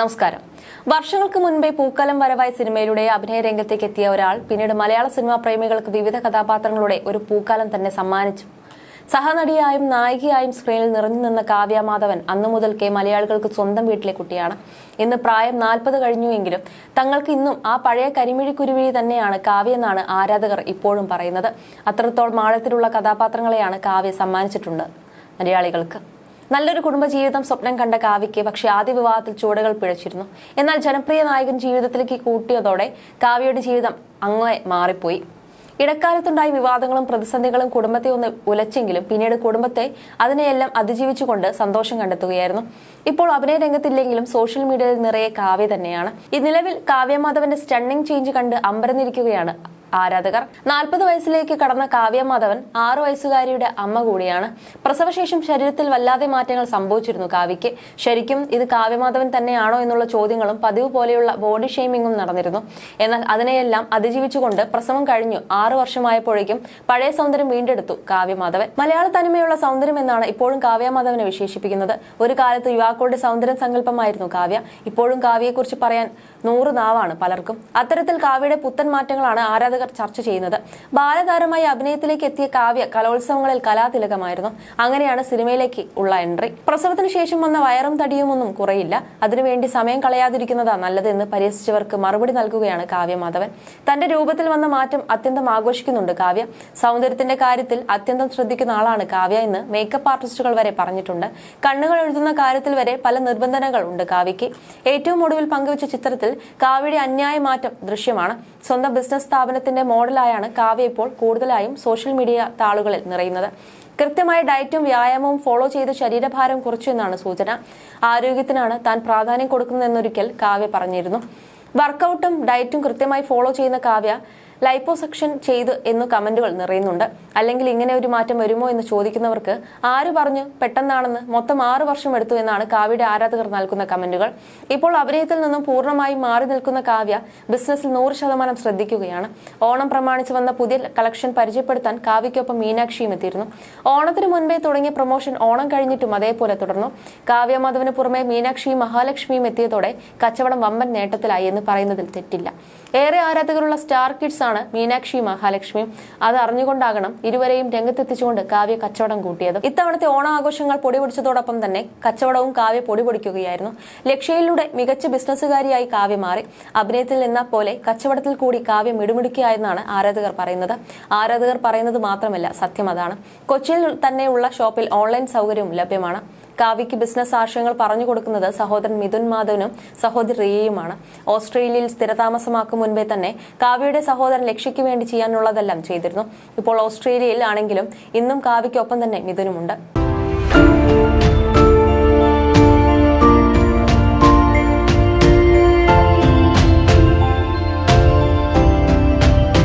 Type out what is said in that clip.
നമസ്കാരം. വർഷങ്ങൾക്ക് മുൻപേ പൂക്കാലം വരവായ സിനിമയിലൂടെ അഭിനയ രംഗത്തേക്ക് എത്തിയ ഒരാൾ പിന്നീട് മലയാള സിനിമാ പ്രേമികൾക്ക് വിവിധ കഥാപാത്രങ്ങളുടെ ഒരു പൂക്കാലം തന്നെ സമ്മാനിച്ചു. സഹനടിയായും നായികയായും സ്ക്രീനിൽ നിറഞ്ഞു നിന്ന കാവ്യ മാധവൻ അന്നു മുതൽക്കേ മലയാളികൾക്ക് സ്വന്തം വീട്ടിലെ കുട്ടിയാണ്. ഇന്ന് പ്രായം നാൽപ്പത് കഴിഞ്ഞുവെങ്കിലും തങ്ങൾക്ക് ഇന്നും ആ പഴയ കരിമിഴി കുരുവിഴി തന്നെയാണ് കാവ്യ എന്നാണ് ആരാധകർ ഇപ്പോഴും പറയുന്നത്. അത്രത്തോളം ആഴത്തിലുള്ള കഥാപാത്രങ്ങളെയാണ് കാവ്യ സമ്മാനിച്ചിട്ടുണ്ട്. മലയാളികൾക്ക്. നല്ലൊരു കുടുംബജീവിതം സ്വപ്നം കണ്ട കാവ്യയ്ക്ക് പക്ഷേ ആദ്യ വിവാഹത്തിൽ ചുവടുകൾ പിഴച്ചിരുന്നു. എന്നാൽ ജനപ്രിയ നായകൻ ജീവിതത്തിലേക്ക് കൂട്ടിയതോടെ കാവ്യയുടെ ജീവിതം അങ്ങനെ മാറിപ്പോയി. ഇടക്കാലത്തുണ്ടായ വിവാദങ്ങളും പ്രതിസന്ധികളും കുടുംബത്തെ ഒന്ന് ഉലച്ചെങ്കിലും പിന്നീട് കുടുംബത്തെ അതിനെയെല്ലാം അതിജീവിച്ചുകൊണ്ട് സന്തോഷം കണ്ടെത്തുകയായിരുന്നു. ഇപ്പോൾ അഭിനയ രംഗത്തില്ലെങ്കിലും സോഷ്യൽ മീഡിയയിൽ നിറയെ കാവ്യ തന്നെയാണ്. ഈ നിലവിൽ കാവ്യമാധവന്റെ സ്റ്റണ്ണിങ് ചേഞ്ച് കണ്ട് അമ്പരന്നിരിക്കുകയാണ് ആരാധകർ. നാൽപ്പത് വയസ്സിലേക്ക് കടന്ന കാവ്യ മാധവൻ ആറു വയസ്സുകാരിയുടെ അമ്മ കൂടിയാണ്. പ്രസവശേഷം ശരീരത്തിൽ വല്ലാതെ മാറ്റങ്ങൾ സംഭവിച്ചിരുന്നു കാവ്യയ്ക്ക്. ശരിക്കും ഇത് കാവ്യമാധവൻ തന്നെയാണോ എന്നുള്ള ചോദ്യങ്ങളും പതിവ് പോലെയുള്ള ബോഡി ഷെയ്മിങ്ങും നടന്നിരുന്നു. എന്നാൽ അതിനെയെല്ലാം അതിജീവിച്ചുകൊണ്ട് പ്രസവം കഴിഞ്ഞു. ആറു വർഷമായപ്പോഴേക്കും പഴയ സൗന്ദര്യം വീണ്ടെടുത്തു കാവ്യമാധവൻ. മലയാള തനിമയുള്ള സൗന്ദര്യം എന്നാണ് ഇപ്പോഴും കാവ്യമാധവനെ വിശേഷിപ്പിക്കുന്നത്. ഒരു കാലത്ത് യുവാക്കളുടെ സൗന്ദര്യം സങ്കല്പമായിരുന്നു കാവ്യ. ഇപ്പോഴും കാവ്യയെക്കുറിച്ച് പറയാൻ നൂറ് നാവാണ് പലർക്കും. അത്തരത്തിൽ കാവ്യയുടെ പുത്തൻ മാറ്റങ്ങളാണ് ആരാധകർ ചർച്ച ചെയ്യുന്നത്. ബാലതാരമായി അഭിനയത്തിലേക്ക് എത്തിയ കാവ്യ കലോത്സവങ്ങളിൽ കലാതിലകമായിരുന്നു. അങ്ങനെയാണ് സിനിമയിലേക്ക് ഉള്ള എൻട്രി. പ്രസവത്തിന് ശേഷം വന്ന വയറും തടിയുമൊന്നും കുറയില്ല. അതിനുവേണ്ടി സമയം കളയാതിരിക്കുന്നതാ നല്ലതെന്ന് പരിഹസിച്ചവർക്ക് മറുപടി നൽകുകയാണ് കാവ്യ മാധവൻ. തന്റെ രൂപത്തിൽ വന്ന മാറ്റം അത്യന്തം ആഘോഷിക്കുന്നുണ്ട് കാവ്യ. സൗന്ദര്യത്തിന്റെ കാര്യത്തിൽ അത്യന്തം ശ്രദ്ധിക്കുന്ന ആളാണ് കാവ്യ എന്ന് മേക്കപ്പ് ആർട്ടിസ്റ്റുകൾ വരെ പറഞ്ഞിട്ടുണ്ട്. കണ്ണുകൾ എഴുതുന്ന കാര്യത്തിൽ വരെ പല നിർബന്ധനകൾ ഉണ്ട് കാവ്യയ്ക്ക്. ഏറ്റവും ഒടുവിൽ പങ്കുവച്ച ചിത്രത്തിൽ കാവ്യയുടെ അന്യായ മാറ്റം ദൃശ്യമാണ്. സ്വന്തം ബിസിനസ് സ്ഥാപനത്തിന്റെ മോഡലായാണ് കാവ്യ ഇപ്പോൾ കൂടുതലായും സോഷ്യൽ മീഡിയ താളുകളിൽ നിറയുന്നത്. കൃത്യമായ ഡയറ്റും വ്യായാമവും ഫോളോ ചെയ്ത് ശരീരഭാരം കുറച്ചു എന്നാണ് സൂചന. ആരോഗ്യത്തിനാണ് താൻ പ്രാധാന്യം കൊടുക്കുന്നതെന്നൊരിക്കൽ കാവ്യ പറഞ്ഞിരുന്നു. വർക്കൗട്ടും ഡയറ്റും കൃത്യമായി ഫോളോ ചെയ്യുന്ന കാവ്യ ലൈപ്പോസെക്ഷൻ ചെയ്തു എന്ന് കമന്റുകൾ നിറയുന്നുണ്ട്. അല്ലെങ്കിൽ ഇങ്ങനെ ഒരു മാറ്റം വരുമോ എന്ന് ചോദിക്കുന്നവർക്ക് ആര് പറഞ്ഞു പെട്ടെന്നാണെന്ന് മൊത്തം ആറു വർഷം എടുത്തു എന്നാണ് കാവ്യയുടെ ആരാധകർ നൽകുന്ന കമന്റുകൾ. ഇപ്പോൾ അഭിനയത്തിൽ നിന്നും പൂർണമായി മാറി നിൽക്കുന്ന കാവ്യ ബിസിനസ്സിൽ നൂറ് ശതമാനം ശ്രദ്ധിക്കുകയാണ്. ഓണം പ്രമാണിച്ച് വന്ന പുതിയ കളക്ഷൻ പരിചയപ്പെടുത്താൻ കാവ്യയ്ക്കൊപ്പം മീനാക്ഷിയും എത്തിയിരുന്നു. ഓണത്തിന് മുൻപേ തുടങ്ങിയ പ്രൊമോഷൻ ഓണം കഴിഞ്ഞിട്ടും അതേപോലെ തുടർന്നു. കാവ്യ മാധവന് പുറമെ മീനാക്ഷിയും മഹാലക്ഷ്മിയും എത്തിയതോടെ കച്ചവടം വമ്പൻ നേട്ടത്തിലായി എന്ന് പറയുന്നതിൽ തെറ്റില്ല. ഏറെ ആരാധകരുള്ള സ്റ്റാർ കിഡ്സ് ആണ് മീനാക്ഷി മഹാലക്ഷ്മിയും അത് അറിഞ്ഞുകൊണ്ടാകണം ഇരുവരെയും രംഗത്തെത്തിച്ചുകൊണ്ട് കാവ്യ കച്ചവടം കൂട്ടിയത്. ഇത്തവണത്തെ ഓണാഘോഷങ്ങൾ പൊടിപൊടിച്ചതോടൊപ്പം തന്നെ കച്ചവടവും കാവ്യ പൊടിപൊടിക്കുകയായിരുന്നു. ലക്ഷ്യയിലൂടെ മികച്ച ബിസിനസ്സുകാരിയായി കാവ്യ മാറി. അഭിനയത്തിൽ നിന്ന പോലെ കച്ചവടത്തിൽ കൂടി കാവ്യ മിടുമിടുക്കിയായെന്നാണ് ആരാധകർ പറയുന്നത്. ആരാധകർ പറയുന്നത് മാത്രമല്ല സത്യം അതാണ്. കൊച്ചിയിൽ തന്നെയുള്ള ഷോപ്പിൽ ഓൺലൈൻ സൗകര്യവും ലഭ്യമാണ്. കാവ്യയ്ക്ക് ബിസിനസ് ആശയങ്ങൾ പറഞ്ഞു കൊടുക്കുന്നത് സഹോദരൻ മിഥുൻ മാധവനും സഹോദരി റിയയുമാണ്. ഓസ്ട്രേലിയയിൽ സ്ഥിരതാമസമാക്കും മുൻപേ തന്നെ കാവ്യയുടെ സഹോദരൻ ലക്ഷ്യയ്ക്ക് വേണ്ടി ചെയ്യാനുള്ളതെല്ലാം ചെയ്തിരുന്നു. ഇപ്പോൾ ഓസ്ട്രേലിയയിൽ ആണെങ്കിലും ഇന്നും കാവ്യയ്ക്കൊപ്പം തന്നെ മിഥുനുമുണ്ട്.